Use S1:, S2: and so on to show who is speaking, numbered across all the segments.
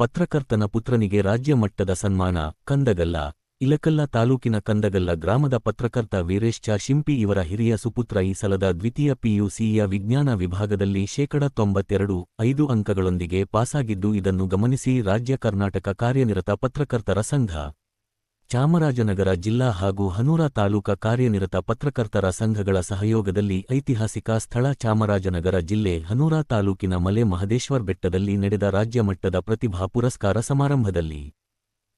S1: ಪತ್ರಕರ್ತನ ಪುತ್ರನಿಗೆ ರಾಜ್ಯ ಮಟ್ಟದ ಸನ್ಮಾನ, ಕಂದಗಲ್ಲ, ಇಲಕಲ್ಲ ತಾಲೂಕಿನ ಕಂದಗಲ್ಲ ಗ್ರಾಮದ ಪತ್ರಕರ್ತ ವೀರೇಶ್ ಚ ಶಿಂಪಿ ಇವರ ಹಿರಿಯ ಸುಪುತ್ರ ಈ ಸಲದ ದ್ವಿತೀಯ ಪಿಯುಸಿಯ ವಿಜ್ಞಾನ ವಿಭಾಗದಲ್ಲಿ ಶೇಕಡ ತೊಂಬತ್ತೆರಡು, ಐದು ಅಂಕಗಳೊಂದಿಗೆ ಪಾಸಾಗಿದ್ದು ಇದನ್ನು ಗಮನಿಸಿ ರಾಜ್ಯ ಕರ್ನಾಟಕ ಕಾರ್ಯನಿರತ ಪತ್ರಕರ್ತರ ಸಂಘ. ಚಾಮರಾಜನಗರ ಜಿಲ್ಲಾ ಹಾಗೂ ಹನೂರ ತಾಲೂಕಾ ಕಾರ್ಯನಿರತ ಪತ್ರಕರ್ತರ ಸಂಘಗಳ ಸಹಯೋಗದಲ್ಲಿ ಐತಿಹಾಸಿಕ ಸ್ಥಳ ಚಾಮರಾಜನಗರ ಜಿಲ್ಲೆ ಹನೂರ ತಾಲೂಕಿನ ಮಲೆ ಮಹದೇಶ್ವರ್ ಬೆಟ್ಟದಲ್ಲಿ ನಡೆದ ರಾಜ್ಯ ಮಟ್ಟದ ಪ್ರತಿಭಾ ಪುರಸ್ಕಾರ ಸಮಾರಂಭದಲ್ಲಿ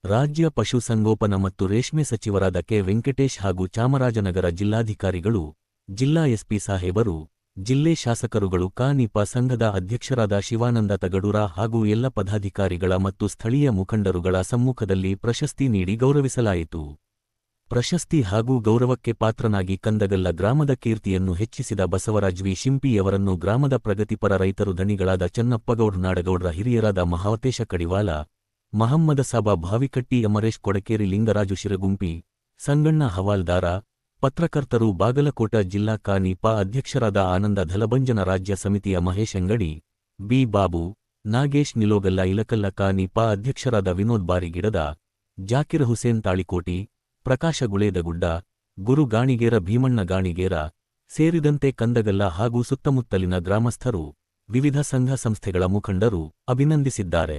S1: ರಾಜ್ಯ ಪಶುಸಂಗೋಪನಾ ಮತ್ತು ರೇಷ್ಮೆ ಸಚಿವರಾದ ಕೆ ವೆಂಕಟೇಶ್ ಹಾಗೂ ಚಾಮರಾಜನಗರ ಜಿಲ್ಲಾಧಿಕಾರಿಗಳು, ಜಿಲ್ಲಾ ಎಸ್ಪಿ ಸಾಹೇಬರು ಜಿಲ್ಲೆ ಶಾಸಕರುಗಳು ಕಾನಿಪ ಸಂಘದ ಅಧ್ಯಕ್ಷರಾದ ಶಿವಾನಂದ ತಗಡೂರ ಹಾಗೂ ಎಲ್ಲ ಪದಾಧಿಕಾರಿಗಳ ಮತ್ತು ಸ್ಥಳೀಯ ಮುಖಂಡರುಗಳ ಸಮ್ಮುಖದಲ್ಲಿ ಪ್ರಶಸ್ತಿ ನೀಡಿ ಗೌರವಿಸಲಾಯಿತು. ಪ್ರಶಸ್ತಿ ಹಾಗೂ ಗೌರವಕ್ಕೆ ಪಾತ್ರನಾಗಿ ಕಂದಗಲ್ಲ ಗ್ರಾಮದ ಕೀರ್ತಿಯನ್ನು ಹೆಚ್ಚಿಸಿದ ಬಸವರಾಜ್ ವಿ. ಶಿಂಪಿಯವರನ್ನು ಗ್ರಾಮದ ಪ್ರಗತಿಪರ ರೈತರು ಧಣಿಗಳಾದ ಚನ್ನಪ್ಪಗೌಡ ನಾಡಗೌಡರ ಹಿರಿಯರಾದ ಮಹಾವತೇಶ ಕಡಿವಾಲ, ಮಹಮ್ಮದ ಸಾಬಾ ಭಾವಿಕಟ್ಟಿ, ಅಮರೇಶ್ ಕೊಡಕೇರಿ, ಲಿಂಗರಾಜು ಶಿರಗುಂಪಿ, ಸಂಗಣ್ಣ ಹವಾಲ್ದಾರ ಪತ್ರಕರ್ತರು ಬಾಗಲಕೋಟ ಜಿಲ್ಲಾ ಕಾನಿಪ ಅಧ್ಯಕ್ಷರಾದ ಆನಂದ ಧಲಭಂಜನ ರಾಜ್ಯ ಸಮಿತಿಯ ಮಹೇಶ್ ಅಂಗಡಿ, ಬಿ ಬಾಬು, ನಾಗೇಶ್ ನಿಲೋಗಲ್ಲ ಇಲಕಲ್ಲ ಕಾನಿಪ ಅಧ್ಯಕ್ಷರಾದ ವಿನೋದ್ ಬಾರಿಗಿಡದ, ಜಾಕಿರ್ ಹುಸೇನ್ ತಾಳಿಕೋಟಿ, ಪ್ರಕಾಶ ಗುಳೇದಗುಡ್ಡ, ಗುರು ಗಾಣಿಗೇರ ಭೀಮಣ್ಣ ಗಾಣಿಗೇರ ಸೇರಿದಂತೆ ಕಂದಗಲ್ಲ ಹಾಗೂ ಸುತ್ತಮುತ್ತಲಿನ ಗ್ರಾಮಸ್ಥರು ವಿವಿಧ ಸಂಘ ಸಂಸ್ಥೆಗಳ ಮುಖಂಡರು ಅಭಿನಂದಿಸಿದ್ದಾರೆ.